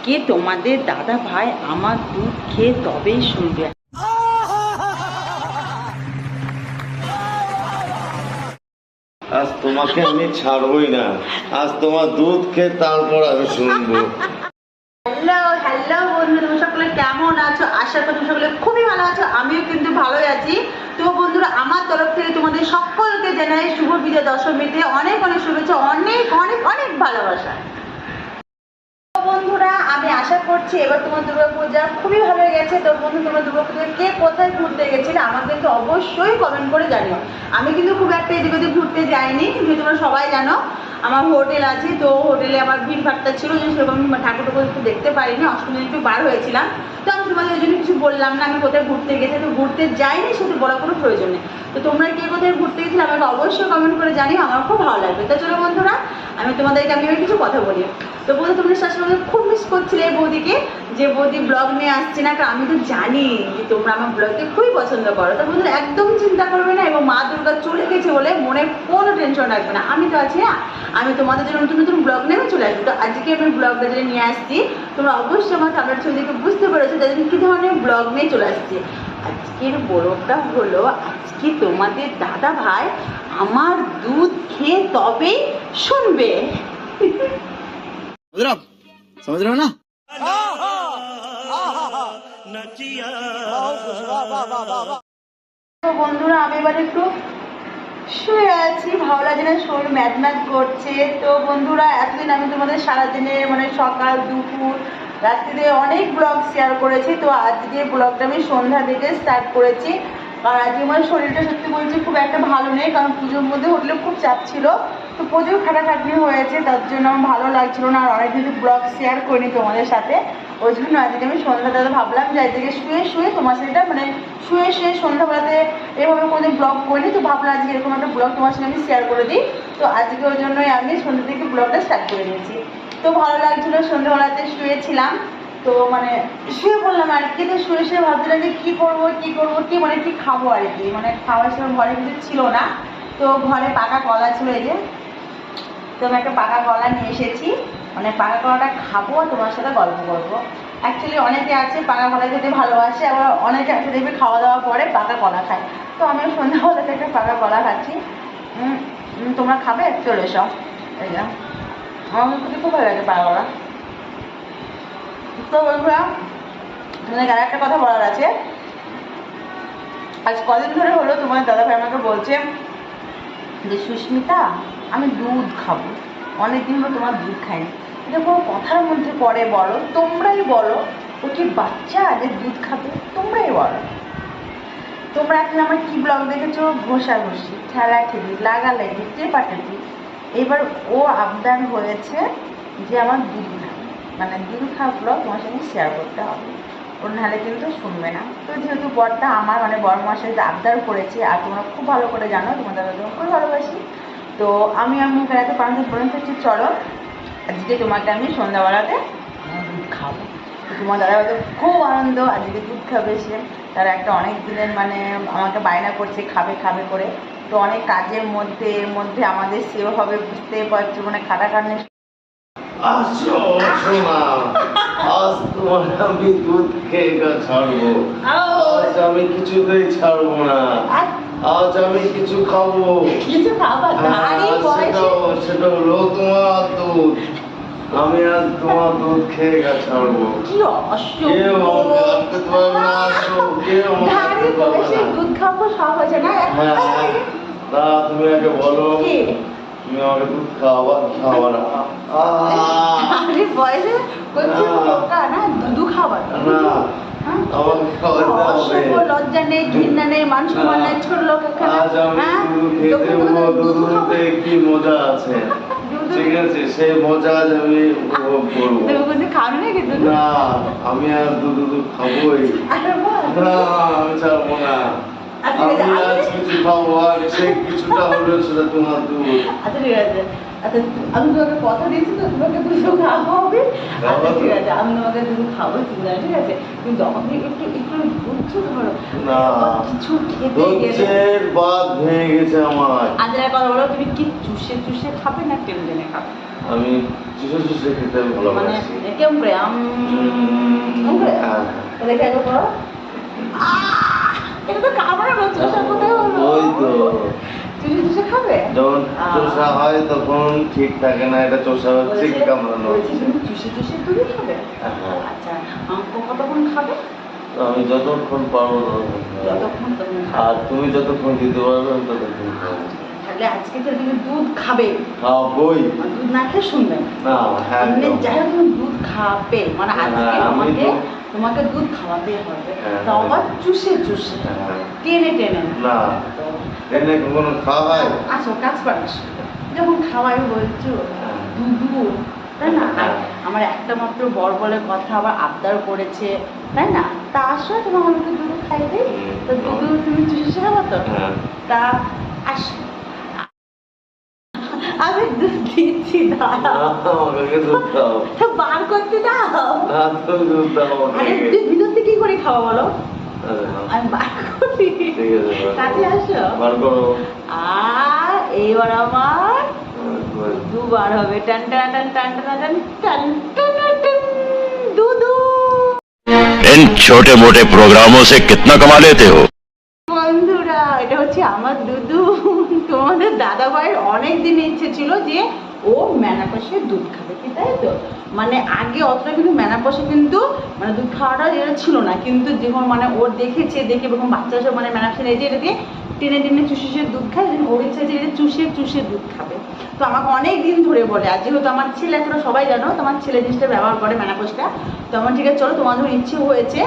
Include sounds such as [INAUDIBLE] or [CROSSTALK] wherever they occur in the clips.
আজকে তোমাদের দাদা ভাই আমার দুধ খেয়ে তবেই শুনবে। আজ তোমাকে আমি ছাড়বই না। আজ তোমার দুধ খেয়ে তারপর আমি শুনব। হ্যালো হ্যালো বন্ধু সকলে কেমন আছো? আশা করি তুমি সকলে খুবই ভালো আছো আমিও কিন্তু ভালোই আছি। তো বন্ধুরা আমার তরফ থেকে তোমাদের সকলকে জানাই শুভ বিজয় দশমীতে অনেক অনেক শুভেচ্ছা অনেক অনেক অনেক ভালোবাসা। বন্ধুরা, আমি আশা করছি এবার তোমার দুর্গাপূজা খুবই ভালো গেছে। তো বন্ধু, তোমরা দুর্গাপূজায় কে কোথায় ঘুরতে গেছিলে আমাকে কিন্তু অবশ্যই কমেন্ট করে জানিও। আমি কিন্তু খুব একটা এদিক ওদিক ঘুরতে যাইনি, কিন্তু তোমরা সবাই জানো, আমার হোটেল আছে, তো হোটেলে আমার ভিড় ভাট্টা ছিল যে সেরকম ঠাকুর ঠাকুর একটু দেখতে পারিনি অষ্টমী একটু বার হয়েছিলাম। তো আমি তোমাদের ওই জন্য কিছু বললাম না, আমি কোথায় ঘুরতে গেছি তো ঘুরতে যাইনি সেটা বড় কোনো প্রয়োজন নেই। তো তোমরা কে কোথায় ঘুরতে গেছিলে আমাকে অবশ্যই কমেন্ট করে জানিও, আমার খুব ভালো লাগবে। তো চলো বন্ধুরা, আমি তোমাদেরকে আমি কিছু কথা বলি। তো বন্ধু, তোমরা শাশুড়ি খুব মিস করছিলে এই বৌদিকে। যে বৌদি ব্লগ নিয়ে আসছে না আমি তো জানি যে তোমরা আমার ব্লগকে খুবই পছন্দ করো। তো বন্ধুরা একদম চিন্তা করবে না, এবং মা দুর্গা চলে গেছে বলে মনে কোনো টেনশন রাখবে না। আমি তো আছি না আমি তোমাদের জন্য নতুন নতুন ব্লগ নেমে চলে আসব। তো আজকে আমি ব্লগটা যেটা নিয়ে আসছি। তোমরা অবশ্যই আমার আপনার ছবি দেখে বুঝতে পেরেছ জন্য কী ধরনের ব্লগ নিয়ে চলে আসছি। আজকের বড়টা হলো, আজকে তোমাদের দাদা ভাই আমার দুধ খেয়ে তবেই শুনবে। [LAUGHS] समझ रहे हो आप? समझ रहे हो ना তো বন্ধুরা আমি এবার একটু শুয়ে আছি ভালো লাগে না শরীর ম্যাচ ম্যাচ করছে তো বন্ধুরা এতদিন আমি তোমাদের সারাদিনে মানে সকাল দুপুর রাত্রিতে অনেক ব্লগ শেয়ার করেছি তো আজকে ব্লগটা আমি সন্ধ্যা থেকে স্টার্ট করেছি কারণ আজকে আমার শরীরটা সত্যি বলছি খুব একটা ভালো নেই, কারণ পুজোর মধ্যে হোটেলে খুব চাপ ছিল। তো প্রচুর খাটাখাটনি হয়েছে, তার জন্য আমার ভালো লাগছিল না। আর অনেক কিছু ব্লগ শেয়ার করিনি তোমাদের সাথে। ওই জন্য আজকে আমি সন্ধ্যাবেলা ভাবলাম যে আজকে শুয়ে শুয়ে তোমার সাথে মানে শুয়ে শুয়ে সন্ধ্যাবেলাতে এভাবে কোনো ব্লগ করিনি, তো ভাবলাম আজকে এরকম একটা ব্লগ তোমার সঙ্গে আমি শেয়ার করে দিই। তো আজকে ওই জন্যই আমি সন্ধ্যা থেকে ব্লগটা স্টার্ট করে নিয়েছি তো ভালো লাগছিল, সন্ধ্যাবেলাতে শুয়েছিলাম। তো মানে শুয়ে পড়লাম আর কি তো শুয়ে শুয়ে ভাবছিলাম যে কী করব কী করব, কি মানে কি খাব আর কি? মানে খাওয়ার সময় ঘরে কিছু ছিল না। তো ঘরে পাকা কলা ছিল এই যে। তো আমি একটা পাকা কলা নিয়ে এসেছি। মানে পাকা কলাটা খাব আর তোমার সাথে গল্প করব। অ্যাকচুয়ালি অনেকে আছে পাকা কলা খেতে ভালোবাসে, আবার অনেকে আছে দেখবে খাওয়া দাওয়া পরে পাকা কলা খায়। তো আমি সন্ধ্যাবেলা থেকে একটা পাকা কলা খাচ্ছি। তোমরা খাবে? চলে এসো। এই আমার খুব ভালো লাগে পাকা কলা। তো বন্ধুরা তোমাদের আর একটা কথা বলার আছে। আজ কদিন ধরে হলো তোমার দাদাভাই আমাকে বলছে যে, সুস্মিতা, আমি দুধ খাব। অনেকদিন হলো তোমার দুধ খাইনি। এটা কোনো কথার মধ্যে পড়ে বলো, তোমরাই বলো। ও কি বাচ্চা যে দুধ খাবে? তোমরাই বলো। তোমরা এখন আমার কি ব্লগ দেখেছ? ঘষাঘষি ঠেলা ঠেলি লাগালাগি চেপাটেপি এবার ও আবদার হয়েছে যে, আমার দুধ মানে দুধ খাওয়া ব্লগ তোমার সঙ্গে শেয়ার করতে হবে। ওর নাহলে কিন্তু শুনবে না। তো যেহেতু বরটা আমার মানে বড় মশাই আবদার করেছে, আর তোমরা খুব ভালো করে জানো, তোমাদের খুবই ভালোবাসি। তো আমি আমি বেড়াতে পারতে পর্যন্ত হচ্ছে চলো, আজকে তোমাকে আমি সন্ধ্যাবেলাতে দুধ খাব। তো তোমার দাদা হয়তো খুব আনন্দ, আজকে দুধ খাবে সে। তারা একটা অনেক দিনের মানে আমাকে বায়না করছে, খাবে খাবে করে। তো অনেক কাজের মধ্যে মধ্যে আমাদের সেও হবে বুঝতেই পারছ মানে খাটা খাটাখাটনি আসো শোনা আজ তোমার আমি দুধ খেয়ে ছাড়বো। আজ আমি কিছুতেই ছাড়বো না। আজ? আমি কিছু খাব। কিছু খাবার? হ্যাঁ, দাঁড়িয়ে বয়সে সেটাও সেটা হলো তোমার দুধ। আমি আজ তোমার দুধ খেয়ে গা ছাড়বো। কেউ আমাকে পারবে না? আসো কেউ আমাকে পারবে না? দুধ খাব সব না হ্যাঁ হ্যাঁ। তা তুমি আগে বলো? তুমি আমাকে দুধ খাওয়াবা খাওয়াবা না আহ, আমি বয়সে করছি না। না দুধু খাবার না হ্যাঁ? আমাকে খাওয়াতে হবে লজ্জা নেই ঘৃণা নেই মান সম্মান নেই ছোট লোক এখানে আজ হ্যাঁ? খেতে দুধু। কি মজা আছে ঠিক আছে সেই মজা আজ আমি উপভোগ করব? না আমি আর দুধ দুধ খাবোই না আমি ছাড়বো না আমি আজ কিছু খাব আর সেই কিছুটা হলো সেটা তোমার দুধ আচ্ছা ঠিক আছে। আচ্ছা আমি তোমাকে কথা দিয়েছি তো তোমাকে দুধ খাওয়া হবে আচ্ছা ঠিক আছে আমি তোমাকে দুধ খাব চিন্তা ঠিক আছে। কিন্তু আমাকে একটু একটু বুঝছ ধরো। না। কিছু খেতে গেলে। বাদ ভেঙে গেছে আমার। আজ কথা বলো তুমি কি চুষে চুষে খাবে না টেনে খাবে? আমি চুষে চুষে খেতে মানে ভালোবাসি। কেমন করে আম কেমন করে হ্যাঁ। করো! এটা তো খাবার না চুষা কোথায় হলো? ওই তো। চুষে চুষে খাবে? যখন চোষা হয় তখন ঠিক থাকে না এটা চোষা হচ্ছে কি কামড়ানো হচ্ছে? চুষে চুষে দুধই খাবে? হ্যাঁ। আচ্ছা কতক্ষণ খাবে? আমি যতক্ষণ পারব ততক্ষণ আর তুমি যতক্ষণ দিতে পারবে আমি ততক্ষণ খাব। তাহলে আজকে তুমি দুধ খাবে। খাবোই দুধ না খেয়ে শুনবে। হ্যাঁ মানে যাই হোক তুমি দুধ খাবে। মানে আজকে হ্যাঁ, আমি তোমাকে দুধ- খাওয়াতে হবে। হ্যাঁ, তাও আবার চুষে চুষে। হ্যাঁ। টেনে টেনে। না। এনে কখনো খাওয়া হয় আসো কাজ পার যখন খাওয়াই বলছো হ্যাঁ। দুধু তাই না? হ্যাঁ। আমার একটা মাত্র বর বলে কথা আবার আবদার করেছে তাই না? তা আসো তোমার আমাকে দুধ খাই দিই? তো দুধু তুমি চুষে খাব তো? হ্যাঁ। তা আসো আমি দুধ দিচ্ছি দাঁড়াও আমাকে দুধ দাও তা বার করতে দাও না তুমি দুধ দাও আরে আমাকে তুই ভিতর থেকে কি করে খাওয়া বলো আরে না। আমি বার করি ঠিক আছে বার কাছে করো। আসো বার করো আর এইবার আমার বার করো। দুবার হবে টান টান টান টান টান টান টান টান টান টান দুদু इन छोटे मोटे प्रोग्रामों से कितना कमा लेते हो ও ম্যানাপাশে দুধ খাবে, কি তাই তো? মানে আগে অতটা কিন্তু ম্যানাপাশে কিন্তু মানে দুধ খাওয়াটা এটা ছিল না, কিন্তু যখন মানে ওর দেখেছে, দেখে যখন বাচ্চা সব মানে ম্যানাপাশে এই যে এটাকে টেনে টেনে চুষে চুষে দুধ খায় যেন ওর ইচ্ছে যে চুষে চুষে দুধ খাবে। তো আমাকে অনেক দিন ধরে বলে, আর যেহেতু আমার ছেলে তোমরা সবাই জানো তোমার ছেলে জিনিসটা ব্যবহার করে ম্যানাপোসটা তো আমার ঠিক আছে, চলো, তোমার যখন ইচ্ছে হয়েছে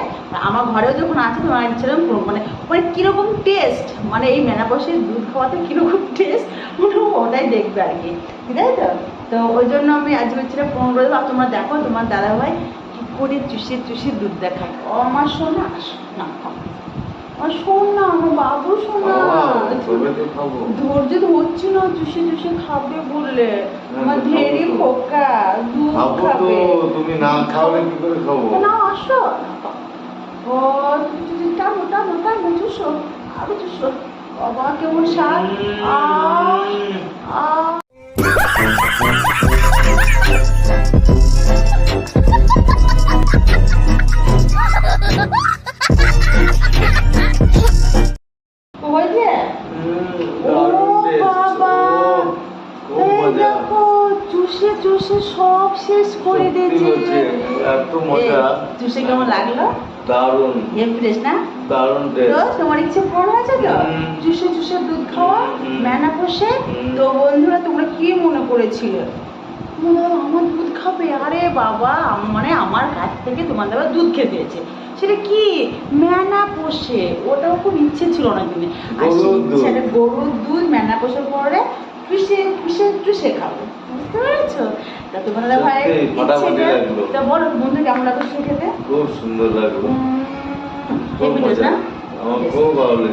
আমার ঘরেও যখন আছে, তোমার ইচ্ছে মানে মানে কীরকম টেস্ট মানে এই ম্যানাপোসের দুধ খাওয়াতে কীরকম টেস্ট মানে ওটাই দেখবে আর কি। ঠিক আছে তো? তো ওই জন্য আমি আজ ইচ্ছেটা ফোন করে দেবো, আর তোমরা দেখো তোমার দাদা ভাই কী করে চুষে চুষে দুধ দেখায়। আমার শোনা না আমার শোন না আমার বাবু শোনা ধৈর্য ধরছি না চুষে চুষে খাবে বললে। আমার ধেরি খোকা দুধ খাবে তুমি না খাওয়ালে কি করে খাব? না আসো। ও তুমি যদি টানো টানো টানো চুষো আরও চুষো। বাবা কেমন স্বাদ। আ। [LAUGHS] দেখো চুষে চুষে সব শেষ করে দিয়েছে। এত মজা। চুষে কেমন লাগল? দারুণ। হেম না? দারুণ তো তোমার ইচ্ছে পূরণ হয়েছে তো? চুষে চুষে দুধ খাওয়া ম্যানা পোষে তো বন্ধুরা তোমরা কি মনে করেছিলে? মনে হলো আমার দুধ খাবে? আরে বাবা মানে আমার কাছ থেকে তোমার দাদা দুধ খেতে এসেছে সেটা কি? ম্যানা পোষে ওটাও খুব ইচ্ছে ছিল না কিনে আর সেই গরুর দুধ। ইচ্ছাটা গরুর দুধ ম্যানা পোষার পরে চুষে চুষে চুষে খাব। বুঝতে পেরেছ? তা তোমার ভাই। তা বলো বন্ধু কেমন লাগল খেতে? খুব সুন্দর লাগল।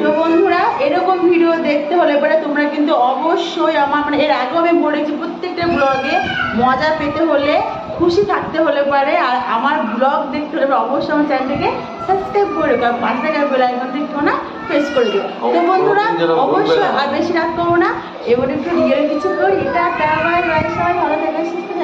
তো বন্ধুরা এরকম ভিডিও দেখতে হলে পরে তোমরা কিন্তু অবশ্যই আমার মানে এর আগেও আমি বলেছি প্রত্যেকটা ব্লগে মজা পেতে হলে খুশি থাকতে হলে পারে আর আমার ব্লগ দেখতে হলে অবশ্যই আমার চ্যানেলটাকে সাবস্ক্রাইব করে আর পাশে বেল আইকন দেখো না প্রেস করে দিও। তো বন্ধুরা অবশ্যই আর বেশি রাত করব না। এবার একটু রিয়েল কিছু করি। এটা বাই বাই সবাই ভালো থাকে সুস্থ থাকবে